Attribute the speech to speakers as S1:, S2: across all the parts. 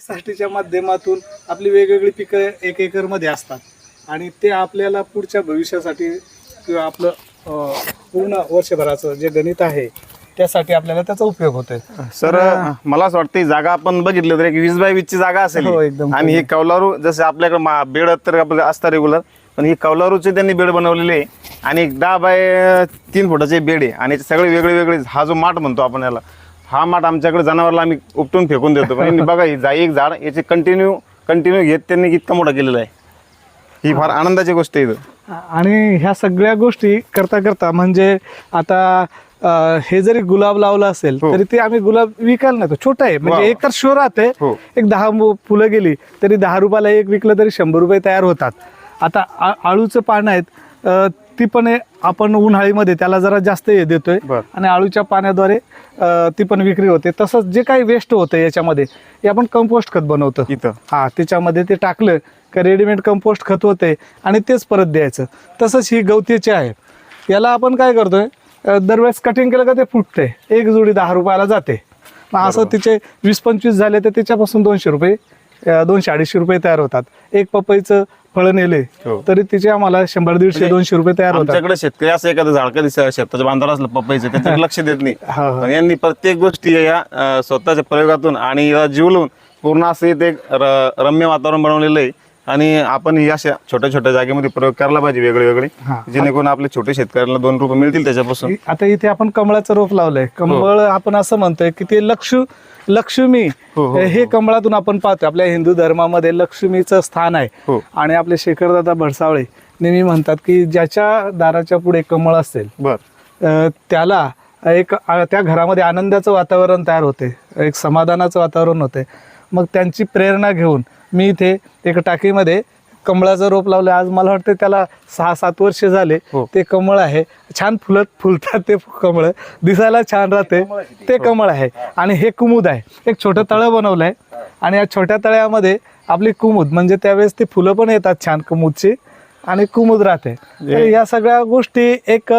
S1: साठीच्या माध्यमातून आपली वेगवेगळी पिकं एक एकरमध्ये असतात. आणि ते आपल्याला पुढच्या भविष्यासाठी किंवा आपलं पूर्ण वर्षभराचं जे गणित आहे त्यासाठी आपल्याला त्याचा उपयोग होतोय.
S2: सर मला असं वाटतं जागा आपण बघितलं तर एक वीस बाय वीसची जागा असेल
S1: हो. एकदम.
S2: आणि ही कौलारू जसं आपल्याकडे बेड तर आपलं असतं रेग्युलर पण ही कौलारूचे त्यांनी बेड बनवलेले आहे. आणि दहा बाय तीन फुटाचे बेड आहे. आणि सगळे वेगळे वेगळे हा जो माठ म्हणतो आपण याला हा माठ आमच्याकडे जनावरला आम्ही उपटून फेकून देतो पण यांनी बघा ही जा एक झाड याचे कंटिन्यू कंटिन्यू घेत त्यांनी इतका मोठा केलेला आहे ही फार आनंदाची गोष्ट आहे इथं.
S1: आणि ह्या सगळ्या गोष्टी करता करता म्हणजे आता अं, हे जरी गुलाब लावलं असेल
S2: हो.
S1: तरी ते आम्ही गुलाब विकायला नाही छोटा आहे म्हणजे
S2: वा.
S1: एक तर शो राहते
S2: हो.
S1: एक दहा मु- फुलं गेली तरी दहा रुपयाला एक विकलं तरी शंभर रुपये तयार होतात आता आ- आळूचं पानं आहेत अं, ती पण आपण उन्हाळीमध्ये त्याला जरा जास्त हे देतोय. आणि आळूच्या पाण्याद्वारे ती पण विक्री होते. तसंच जे काही वेस्ट होतं याच्यामध्ये हे आपण कंपोस्ट खत बनवतो.
S2: इथं.
S1: हा त्याच्यामध्ये ते टाकलं का रेडीमेड कंपोस्ट खत होते आणि तेच परत द्यायचं. तसंच ही गवतीची आहे याला आपण काय करतोय दरवेळेस कटिंग केलं का ते फुटते एक जोडी दहा रुपयाला जाते. मग असं तिचे वीस पंचवीस झाले तर त्याच्यापासून दोनशे रुपये दोनशे अडीचशे रुपये तयार होतात. एक पपईचं फळ नेले
S2: हो.
S1: तरी तिचे आम्हाला शंभर दीडशे
S2: म्हणजे
S1: दोनशे रुपये तयार होतात.
S2: शेतकरी असं एखादं झाड कधी श- शेताच्या बांधावर असलं पपईचं त्याच्याकडे लक्ष देत नाही. यांनी प्रत्येक गोष्टी या स्वतःच्या प्रयोगातून आणि याला जीव लावून पूर्ण असं इथे एक र- रम्य वातावरण बनवलेलं आहे. आणि आपण ही अशा छोट्या छोट्या जागेमध्ये प्रयोग करायला पाहिजे वेगळे वेगळे
S1: हा.
S2: जेणेकरून आपले छोटे शेतकऱ्यांना दोन रुपये मिळतील त्याच्यापासून.
S1: आता इथे आपण कमळाचं रोप लावलंय. कमळ आपण असं म्हणतोय की ते लक्ष लक्ष्मी
S2: हो, हो,
S1: हे कमळातून आपण पाहतो आपल्या हिंदू धर्मामध्ये लक्ष्मीचं स्थान आहे.
S2: हो.
S1: आणि आपले शेखरदादा भडसावळे नेहमी म्हणतात की ज्याच्या दाराच्या पुढे कमळ असेल
S2: बर.
S1: अ, त्याला एक त्या घरामध्ये आनंदाचं वातावरण तयार होते. एक समाधानाचं वातावरण होते. मग त्यांची प्रेरणा घेऊन मी इथे एक टाकीमध्ये कमळाचं रोप लावलं. आज मला वाटतं त्याला सहा सात वर्ष झाले.
S2: हो.
S1: ते कमळ आहे. छान फुलत फुलतात ते कमळ. दिसायला छान राहते. ते. कमळ आहे. आणि हे कुमुद आहे. एक छोटं तळं बनवलं आहे आणि या छोट्या तळ्यामध्ये आपली कुमुद म्हणजे त्यावेळेस ती फुलं पण येतात छान कुमुदची. आणि कुमुद राहते. या सगळ्या गोष्टी एक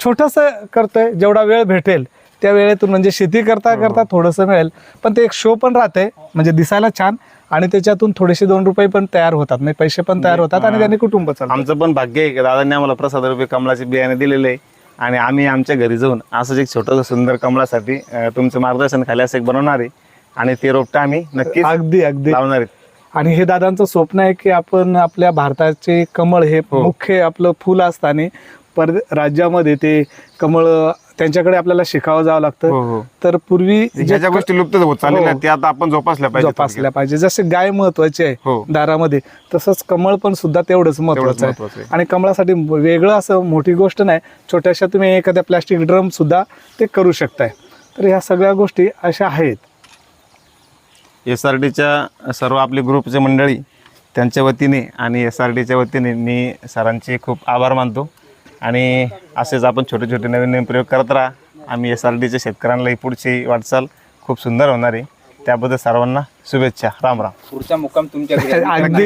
S1: छोटस करतोय. जेवढा वेळ भेटेल त्या वेळेतून म्हणजे शेती करता करता थोडंसं मिळेल. पण ते एक शो पण राहते. म्हणजे दिसायला छान. आणि त्याच्यातून थोडेसे दोन रुपये पण तयार होतात. म्हणजे पैसे पण तयार होतात आणि त्यांनी कुटुंब चालतं.
S2: आमचं पण भाग्य आहे की दादांनी आम्हाला प्रसाद रुपये कमळाचे बियाणे दिलेले आहे. आणि आम्ही आमच्या घरी जाऊन असंच एक छोटंसं सुंदर कमळासाठी अं, तुमचं मार्गदर्शन खाली असं एक बनवणार आहे. आणि ते रोपटं आम्ही नक्कीच
S1: अगदी अगदी.
S2: लावणार आहेत
S1: आणि हे दादांचं स्वप्न आहे की आपण आपल्या भारताचे कमळ हे
S2: हो.
S1: मुख्य आपलं फुल असताना पर राज्यामध्ये ते कमळ त्यांच्याकडे आपल्याला शिकावं जावं
S2: हो,
S1: लागतं
S2: हो.
S1: तर पूर्वी
S2: ज्या ज्या गोष्टी लुप्त होत चाललेल्या
S1: हो.
S2: त्या आता आपण जोपासल्या पाहिजे
S1: जोपासल्या पाहिजे जसे गाय महत्वाची आहे
S2: हो.
S1: दारामध्ये तसंच कमळ पण सुद्धा तेवढंच महत्वाचं आहे. आणि कमळासाठी वेगळं असं मोठी गोष्ट नाही छोट्याशा तुम्ही एखाद्या प्लॅस्टिक ड्रम सुद्धा ते करू शकताय तर ह्या सगळ्या गोष्टी अशा आहेत
S2: एस आर डीच्या सर्व आपले ग्रुपचे मंडळी त्यांच्या वतीने आणि एस आर डीच्या वतीने मी सरांचे खूप आभार मानतो आणि असेच आपण छोटे छोटे नवीन नवीन प्रयोग करत राहा. आम्ही एस आर डीच्या शेतकऱ्यांना ही पुढची वाटचाल खूप सुंदर होणार आहे. त्याबद्दल सर्वांना शुभेच्छा. राम राम.
S3: पुढचा मुक्काम तुमच्या.
S1: अगदी.